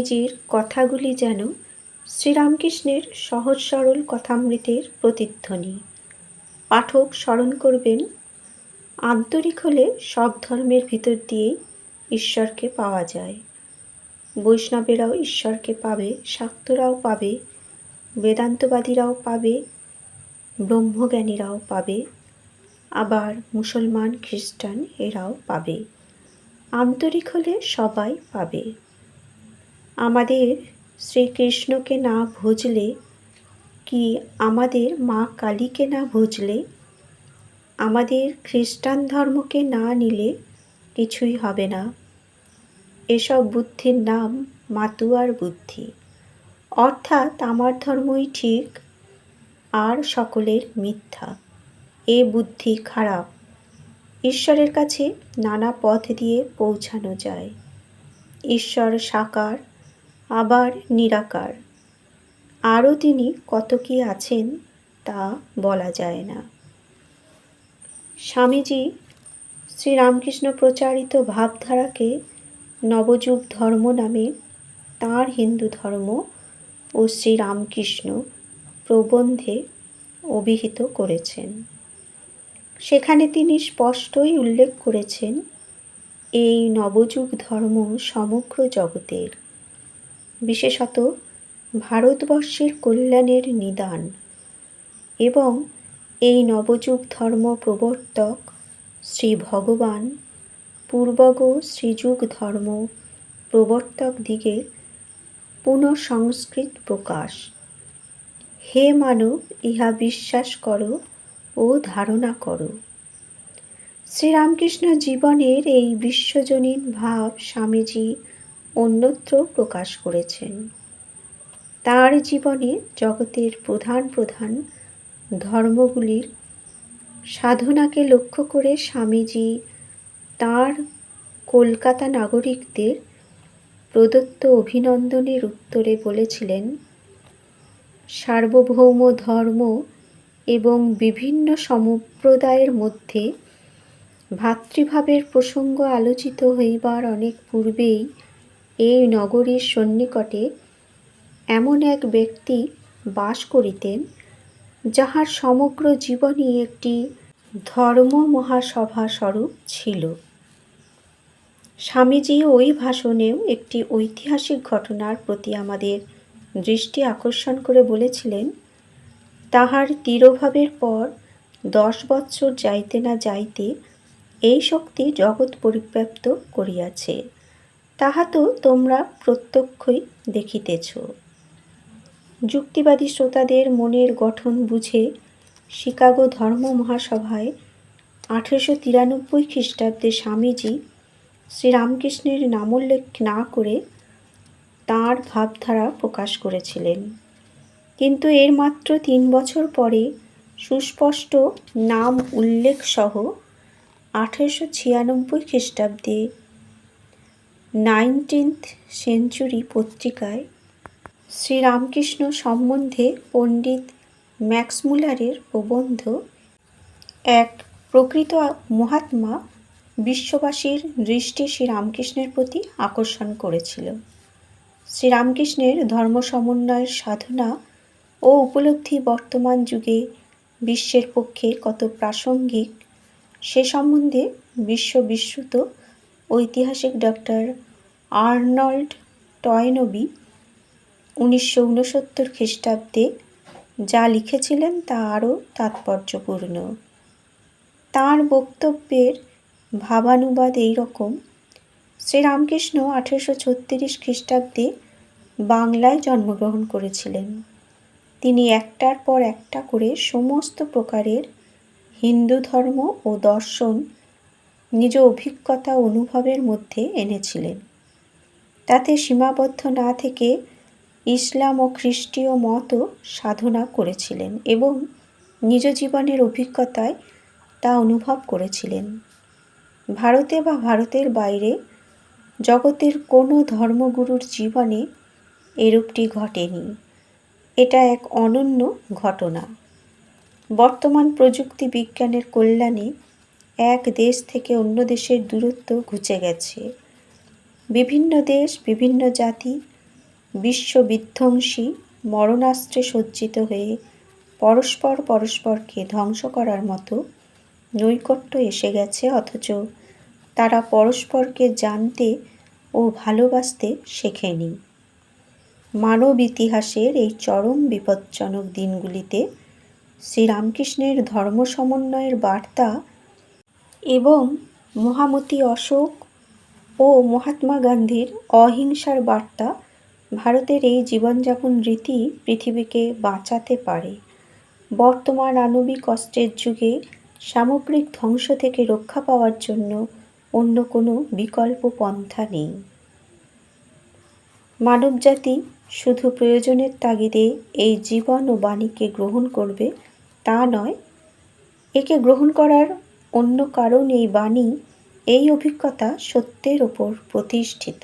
স্বামীজির কথাগুলি যেন শ্রীরামকৃষ্ণের সহজ সরল কথামৃতের প্রতিধ্বনি। পাঠক স্মরণ করবেন, আন্তরিক হলে সব ধর্মের ভিতর দিয়েই ঈশ্বরকে পাওয়া যায়। বৈষ্ণবেরাও ঈশ্বরকে পাবে, শাক্তরাও পাবে, বেদান্তবাদীরাও পাবে, ব্রহ্মজ্ঞানীরাও পাবে, আবার মুসলমান, খ্রিস্টান এরাও পাবে। আন্তরিক হলে সবাই পাবে। আমাদের শ্রীকৃষ্ণকে না ভজলে, কি আমাদের মা কালীকে না ভজলে? আমাদের খ্রিস্টান ধর্মকে না নিলে কিছুই হবে না। এসব বুদ্ধির নাম মাতুয়ার বুদ্ধি। অর্থাৎ আমার ধর্মই ঠিক, আর সকলের মিথ্যা। এ বুদ্ধি খারাপ। ঈশ্বরের কাছে নানা পথ দিয়ে পৌঁছানো যায়। ঈশ্বর সাকার আবার নিরাকার। আরও তিনি কত কি আছেন তা বলা যায় না। স্বামীজি শ্রীরামকৃষ্ণ প্রচারিত ভাবধারাকে নবযুগ ধর্ম নামে তাঁর হিন্দু ধর্ম ও শ্রীরামকৃষ্ণ প্রবন্ধে অভিহিত করেছেন। সেখানে তিনি স্পষ্টই উল্লেখ করেছেন, এই নবযুগ ধর্ম সমগ্র জগতের বিশেষত ভারতবর্ষের কল্যাণের নিদান এবং এই নবযুগ ধর্ম প্রবর্তক শ্রী ভগবান পূর্বগ শ্রীযুগ ধর্ম প্রবর্তক দিগের পুনঃসংস্কৃত প্রকাশ। হে মানব, ইহা বিশ্বাস করো ও ধারণা করো। শ্রীরামকৃষ্ণ জীবনের এই বিশ্বজনীন ভাব স্বামীজি অন্যত্র প্রকাশ করেছেন। তার জীবনে জগতের প্রধান প্রধান ধর্মগুলির সাধনাকে লক্ষ্য করে স্বামীজি তার কলকাতা নাগরিকদের প্রদত্ত অভিনন্দনের উত্তরে বলেছিলেন, সার্বভৌম ধর্ম এবং বিভিন্ন সম্প্রদায়ের মধ্যে ভাতৃভাবের প্রসঙ্গ আলোচিত হইবার অনেক পূর্বেই এই নগরীর সন্নিকটে এমন এক ব্যক্তি বাস করিতেন, যাহার সমগ্র জীবনই একটি ধর্ম মহাসভা স্বরূপ ছিল। স্বামীজি ওই ভাষণেও একটি ঐতিহাসিক ঘটনার প্রতি আমাদের দৃষ্টি আকর্ষণ করে বলেছিলেন, তাহার তিরোভাবের পর দশ বৎসর যাইতে না যাইতে এই শক্তি জগৎ পরিব্যাপ্ত করিয়াছে। তাহা তো তোমরা প্রত্যক্ষই দেখিতেছ। যুক্তিবাদী শ্রোতাদের মনের গঠন বুঝে শিকাগো ধর্ম মহাসভায় আঠেরোশো তিরানব্বই খ্রিস্টাব্দে স্বামীজি শ্রীরামকৃষ্ণের নামোল্লেখ না করে তাঁর ভাবধারা প্রকাশ করেছিলেন। কিন্তু এর মাত্র তিন বছর পরে সুস্পষ্ট নাম উল্লেখ সহ আঠেরোশো ছিয়ানব্বই খ্রিস্টাব্দে নাইনটিন্থ সেঞ্চুরি পত্রিকায় শ্রীরামকৃষ্ণ সম্বন্ধে পণ্ডিত ম্যাক্সমূলারের প্রবন্ধ, এক প্রকৃত মহাত্মা বিশ্ববাসীর দৃষ্টি শ্রীরামকৃষ্ণের প্রতি আকর্ষণ করেছিল। শ্রীরামকৃষ্ণের ধর্ম সমন্বয়ের সাধনা ও উপলব্ধি বর্তমান যুগে বিশ্বের পক্ষে কত প্রাসঙ্গিক, সে সম্বন্ধে বিশ্ববিশ্রুত ঐতিহাসিক ডক্টর আর্নল্ড টয়নবি উনিশশো ঊনসত্তর খ্রিস্টাব্দে যা লিখেছিলেন তা আরও তাৎপর্যপূর্ণ। তাঁর বক্তব্যের ভাবানুবাদ এই রকম, শ্রীরামকৃষ্ণ আঠেরোশো ছত্রিশ খ্রিস্টাব্দে বাংলায় জন্মগ্রহণ করেছিলেন। তিনি একটার পর একটা করে সমস্ত প্রকারের হিন্দু ধর্ম ও দর্শন নিজ অভিজ্ঞতা অনুভবের মধ্যে এনেছিলেন। তাতে সীমাবদ্ধ না থেকে ইসলাম ও খ্রিস্টীয় মতও সাধনা করেছিলেন এবং নিজ জীবনের অভিজ্ঞতায় তা অনুভব করেছিলেন। ভারতে বা ভারতের বাইরে জগতের কোনো ধর্মগুরুর জীবনে এরূপটি ঘটেনি। এটা এক অনন্য ঘটনা। বর্তমান প্রযুক্তি বিজ্ঞানের কল্যাণে এক দেশ থেকে অন্য দেশের দূরত্ব ঘুচে গেছে। বিভিন্ন দেশ, বিভিন্ন জাতি বিশ্ববিধ্বংসী মরণাস্ত্রে সজ্জিত হয়ে পরস্পর পরস্পরকে ধ্বংস করার মতো নৈকট্য এসে গেছে, অথচ তারা পরস্পরকে জানতে ও ভালোবাসতে শেখেনি। মানব ইতিহাসের এই চরম বিপজ্জনক দিনগুলিতে শ্রীরামকৃষ্ণের ধর্ম সমন্বয়ের বার্তা এবং মহামতি অশোক ও মহাত্মা গান্ধীর অহিংসার বার্তা ভারতের এই জীবনযাপন রীতি পৃথিবীকে বাঁচাতে পারে। বর্তমান আণবিক অস্ত্রের যুগে সামগ্রিক ধ্বংস থেকে রক্ষা পাওয়ার জন্য অন্য কোনো বিকল্প পন্থা নেই। মানবজাতি শুধু প্রয়োজনের তাগিদে এই জীবন ও বাণীকে গ্রহণ করবে তা নয়, একে গ্রহণ করার অন্য কারণ এই বাণী এই অভিজ্ঞতা সত্যের ওপর প্রতিষ্ঠিত।